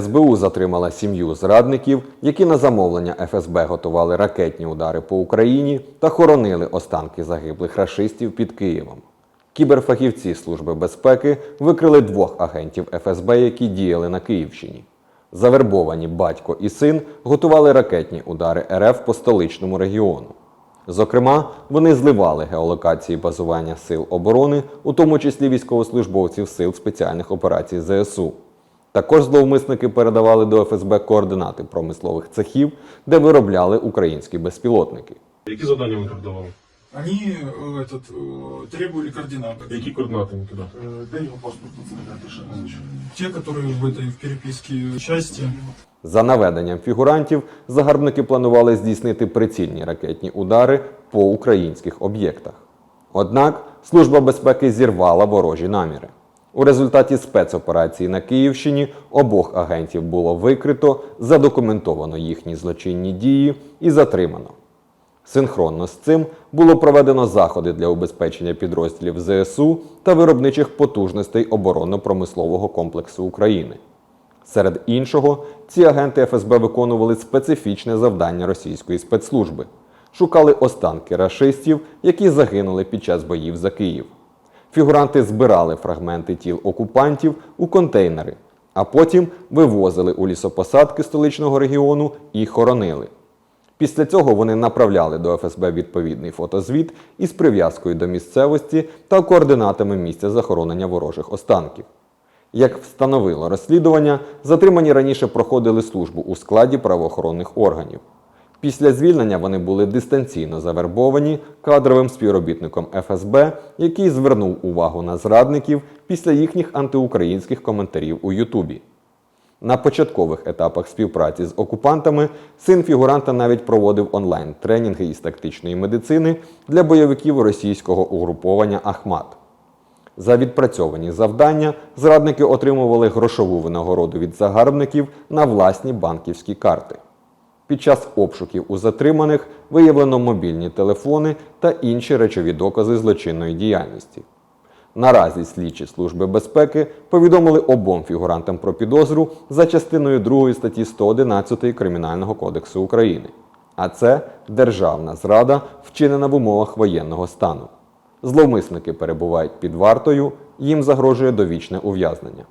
СБУ затримала сім'ю зрадників, які на замовлення ФСБ готували ракетні удари по Україні та хоронили останки загиблих рашистів під Києвом. Кіберфахівці Служби безпеки викрили двох агентів ФСБ, які діяли на Київщині. Завербовані батько і син готували ракетні удари РФ по столичному регіону. Зокрема, вони зливали геолокації базування сил оборони, у тому числі військовослужбовців сил спеціальних операцій ЗСУ. Також зловмисники передавали до ФСБ координати промислових цехів, де виробляли українські безпілотники. Які завдання ви передавали? Они э, этот, э, требовали координаты. Які координати ви кидали? Э, Дай его паспорт пацаны, Те, которые в этой в переписке части. За наведенням фігурантів, загарбники планували здійснити прицільні ракетні удари по українських об'єктах. Однак Служба безпеки зірвала ворожі наміри. У результаті спецоперації на Київщині обох агентів було викрито, задокументовано їхні злочинні дії і затримано. Синхронно з цим було проведено заходи для убезпечення підрозділів ЗСУ та виробничих потужностей оборонно-промислового комплексу України. Серед іншого, ці агенти ФСБ виконували специфічне завдання російської спецслужби шукали останки рашистів, які загинули під час боїв за Київ. Фігуранти збирали фрагменти тіл окупантів у контейнери, а потім вивозили у лісопосадки столичного регіону і хоронили. Після цього вони направляли до ФСБ відповідний фотозвіт із прив'язкою до місцевості та координатами місця захоронення ворожих останків. Як встановило розслідування, затримані раніше проходили службу у складі правоохоронних органів. Після звільнення вони були дистанційно завербовані кадровим співробітником ФСБ, який звернув увагу на зрадників після їхніх антиукраїнських коментарів у Ютубі. На початкових етапах співпраці з окупантами син фігуранта навіть проводив онлайн-тренінги із тактичної медицини для бойовиків російського угруповання Ахмат. За відпрацьовані завдання зрадники отримували грошову винагороду від загарбників на власні банківські карти. Під час обшуків у затриманих виявлено мобільні телефони та інші речові докази злочинної діяльності. Наразі слідчі служби безпеки повідомили обом фігурантам про підозру за частиною 2 статті 111 Кримінального кодексу України. А це державна зрада, вчинена в умовах воєнного стану. Зловмисники перебувають під вартою, їм загрожує довічне ув'язнення.